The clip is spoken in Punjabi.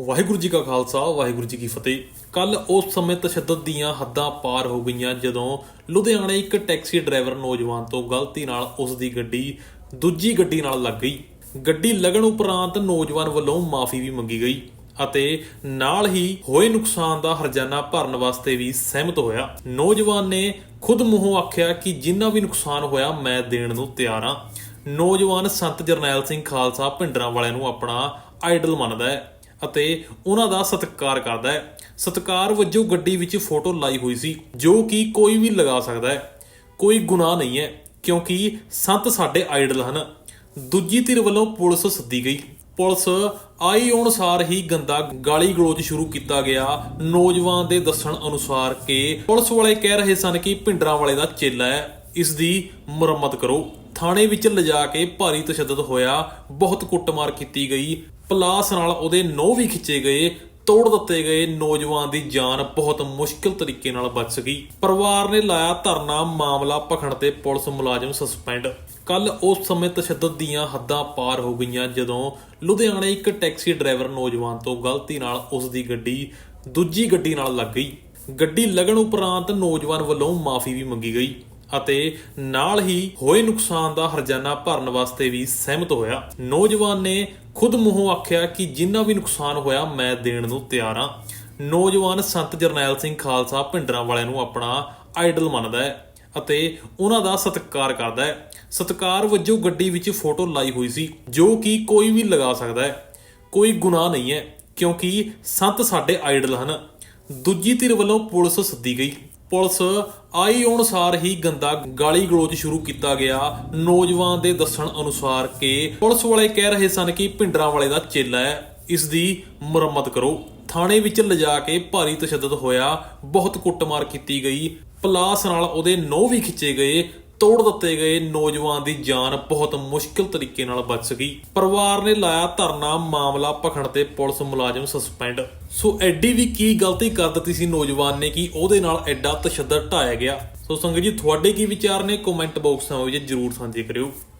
ਵਾਹਿਗੁਰੂ ਜੀ ਕਾ ਖਾਲਸਾ, ਵਾਹਿਗੁਰੂ ਜੀ ਕੀ ਫਤਿਹ। ਕੱਲ ਉਸ ਸਮੇਂ ਤਸ਼ੱਦਦ ਦੀਆਂ ਹੱਦਾਂ ਪਾਰ ਹੋ ਗਈਆਂ ਜਦੋਂ ਲੁਧਿਆਣੇ ਇੱਕ ਟੈਕਸੀ ਡਰਾਈਵਰ ਨੌਜਵਾਨ ਤੋਂ ਗਲਤੀ ਨਾਲ ਉਸ ਦੀ ਗੱਡੀ ਦੂਜੀ ਗੱਡੀ ਨਾਲ ਲੱਗ ਗਈ। ਗੱਡੀ ਲੱਗਣ ਉਪਰੰਤ ਨੌਜਵਾਨ ਵੱਲੋਂ ਮਾਫੀ ਵੀ ਮੰਗੀ ਗਈ ਅਤੇ ਨਾਲ ਹੀ ਹੋਏ ਨੁਕਸਾਨ ਦਾ ਹਰਜਾਨਾ ਭਰਨ ਵਾਸਤੇ ਵੀ ਸਹਿਮਤ ਹੋਇਆ। ਨੌਜਵਾਨ ਨੇ ਖੁਦ ਮੂੰਹੋਂ ਆਖਿਆ ਕਿ ਜਿੰਨਾ ਵੀ ਨੁਕਸਾਨ ਹੋਇਆ, ਮੈਂ ਦੇਣ ਨੂੰ ਤਿਆਰ ਹਾਂ। ਨੌਜਵਾਨ ਸੰਤ ਜਰਨੈਲ ਸਿੰਘ ਖਾਲਸਾ ਭਿੰਡਰਾਂ ਵਾਲਿਆਂ ਨੂੰ ਆਪਣਾ ਆਈਡਲ ਮੰਨਦਾ ਹੈ। ਅਤੇ ਉਹਨਾਂ ਦਾ ਸਤਿਕਾਰ ਕਰਦਾ ਹੈ। ਸਤਿਕਾਰ ਵਜੋਂ ਗੱਡੀ ਵਿੱਚ ਫੋਟੋ ਲਾਈ ਹੋਈ ਸੀ, ਜੋ ਕਿ ਕੋਈ ਵੀ ਲਗਾ ਸਕਦਾ ਹੈ। ਕੋਈ ਗੁਨਾਹ ਨਹੀਂ ਹੈ, ਕਿਉਂਕਿ ਸੰਤ ਸਾਡੇ ਆਈਡਲ ਹਨ। ਦੂਜੀ ਧਿਰ ਵੱਲੋਂ ਪੁਲਿਸ ਸੱਦੀ ਗਈ। ਪੁਲਿਸ ਆਈ ਅਨੁਸਾਰ ਹੀ ਗੰਦਾ ਗਾਲੀ ਗਲੋਚ ਸ਼ੁਰੂ ਕੀਤਾ ਗਿਆ। ਨੌਜਵਾਨ ਦੇ ਦੱਸਣ ਅਨੁਸਾਰ ਕਿ ਪੁਲਿਸ ਵਾਲੇ ਕਹਿ ਰਹੇ ਸਨ ਕਿ ਭਿੰਡਰਾਂ ਵਾਲੇ ਦਾ ਚੇਲਾ ਹੈ। ਇਸ ਦੀ ਮੁਰੰਮਤ ਕਰੋ। ਥਾਣੇ ਵਿੱਚ ਲਿਜਾ ਕੇ ਭਾਰੀ ਤਸ਼ੱਦਦ ਹੋਇਆ। ਬਹੁਤ ਕੁੱਟਮਾਰ ਕੀਤੀ ਗਈ। ਪਲਾਸ ਨਾਲ ਉਹਦੇ ਨੋਹ ਵੀ ਖਿੱਚੇ ਗਏ, ਤੋੜ ਦਿੱਤੇ ਗਏ, ਨੌਜਵਾਨ ਦੀ ਜਾਨ ਬਹੁਤ ਮੁਸ਼ਕਿਲ ਤਰੀਕੇ ਨਾਲ ਬਚ ਸਕੀ। ਪਰਿਵਾਰ ਨੇ ਲਾਇਆ ਧਰਨਾ, ਮਾਮਲਾ ਭਖਣ ਤੇ ਪੁਲਿਸ ਮੁਲਾਜ਼ਮ ਸਸਪੈਂਡ ਕੱਲ ਉਸ ਸਮੇਂ ਤਸ਼ੱਦਦ ਦੀਆਂ ਹੱਦਾਂ ਪਾਰ ਹੋ ਗਈਆਂ ਜਦੋਂ ਲੁਧਿਆਣੇ ਇੱਕ ਟੈਕਸੀ ਡਰਾਈਵਰ ਨੌਜਵਾਨ ਤੋਂ ਗਲਤੀ ਨਾਲ ਉਸ ਦੀ ਗੱਡੀ ਦੂਜੀ ਗੱਡੀ ਨਾਲ ਲੱਗ ਗਈ। ਗੱਡੀ ਲੱਗਣ ਉਪਰੰਤ ਨੌਜਵਾਨ ਵੱਲੋਂ ਮਾਫੀ ਵੀ ਮੰਗੀ ਗਈ। ਅਤੇ ਨਾਲ ਹੀ ਹੋਏ ਨੁਕਸਾਨ ਦਾ ਹਰਜਾਨਾ ਭਰਨ ਵਾਸਤੇ ਵੀ ਸਹਿਮਤ ਹੋਇਆ। ਨੌਜਵਾਨ ਨੇ ਖੁਦ ਮੂੰਹੋਂ ਆਖਿਆ ਕਿ ਜਿੰਨਾ ਵੀ ਨੁਕਸਾਨ ਹੋਇਆ, ਮੈਂ ਦੇਣ ਨੂੰ ਤਿਆਰ ਹਾਂ। ਨੌਜਵਾਨ ਸੰਤ ਜਰਨੈਲ ਸਿੰਘ ਖਾਲਸਾ ਭਿੰਡਰਾਂ ਵਾਲਿਆਂ ਨੂੰ ਆਪਣਾ ਆਈਡਲ ਮੰਨਦਾ ਹੈ ਅਤੇ ਉਹਨਾਂ ਦਾ ਸਤਿਕਾਰ ਕਰਦਾ ਹੈ। ਸਤਿਕਾਰ ਵਜੋਂ ਗੱਡੀ ਵਿੱਚ ਫੋਟੋ ਲਾਈ ਹੋਈ ਸੀ, ਜੋ ਕਿ ਕੋਈ ਵੀ ਲਗਾ ਸਕਦਾ ਹੈ। ਕੋਈ ਗੁਨਾਹ ਨਹੀਂ ਹੈ, ਕਿਉਂਕਿ ਸੰਤ ਸਾਡੇ ਆਈਡਲ ਹਨ। ਦੂਜੀ ਧਿਰ ਵੱਲੋਂ ਪੁਲਿਸ ਸੱਦੀ ਗਈ। ਪੁਲਿਸ ਆਈ ਅਨੁਸਾਰ ਹੀ ਗੰਦਾ ਗਾਲੀ ਗਲੋਚ ਸ਼ੁਰੂ ਕੀਤਾ ਗਿਆ। ਨੌਜਵਾਨ ਦੇ ਦੱਸਣ ਅਨੁਸਾਰ ਕਿ ਪੁਲਿਸ ਵਾਲੇ ਕਹਿ ਰਹੇ ਸਨ ਕਿ ਭਿੰਡਰਾਂ ਵਾਲੇ ਦਾ ਚੇਲਾ ਹੈ। ਇਸ ਦੀ ਮੁਰੰਮਤ ਕਰੋ। ਥਾਣੇ ਵਿੱਚ ਲਿਜਾ ਕੇ ਭਾਰੀ ਤਸ਼ੱਦਦ ਹੋਇਆ। ਬਹੁਤ ਕੁੱਟਮਾਰ ਕੀਤੀ ਗਈ। ਪਲਾਸ ਨਾਲ ਉਹਦੇ ਨੋਹ ਵੀ ਖਿੱਚੇ ਗਏ। ਤੋੜ ਦਿੱਤੇ ਗਏ ਨੌਜਵਾਨ ਦੀ ਜਾਨ ਬਹੁਤ ਮੁਸ਼ਕਿਲ ਤਰੀਕੇ ਨਾਲ ਬਚ ਸਕੀ। ਪਰਿਵਾਰ ਨੇ ਲਾਇਆ ਧਰਨਾ, ਮਾਮਲਾ ਭਖਣ ਤੇ ਪੁਲਿਸ ਮੁਲਾਜ਼ਮ ਸਸਪੈਂਡ ਸੋ ਐਡੀ ਵੀ ਕੀ ਗਲਤੀ ਕਰ ਦਿੱਤੀ ਸੀ ਨੌਜਵਾਨ ਨੇ ਕਿ ਉਹਦੇ ਨਾਲ ਐਡਾ ਤਸ਼ੱਦਦ ਢਾਇਆ ਗਿਆ। ਸੋ ਸੰਗਤ ਜੀ, ਤੁਹਾਡੇ ਕੀ ਵਿਚਾਰ ਨੇ? ਕਮੈਂਟ ਬਾਕਸ ਵਿੱਚ ਜਰੂਰ ਸਾਂਝੇ ਕਰਿਓ।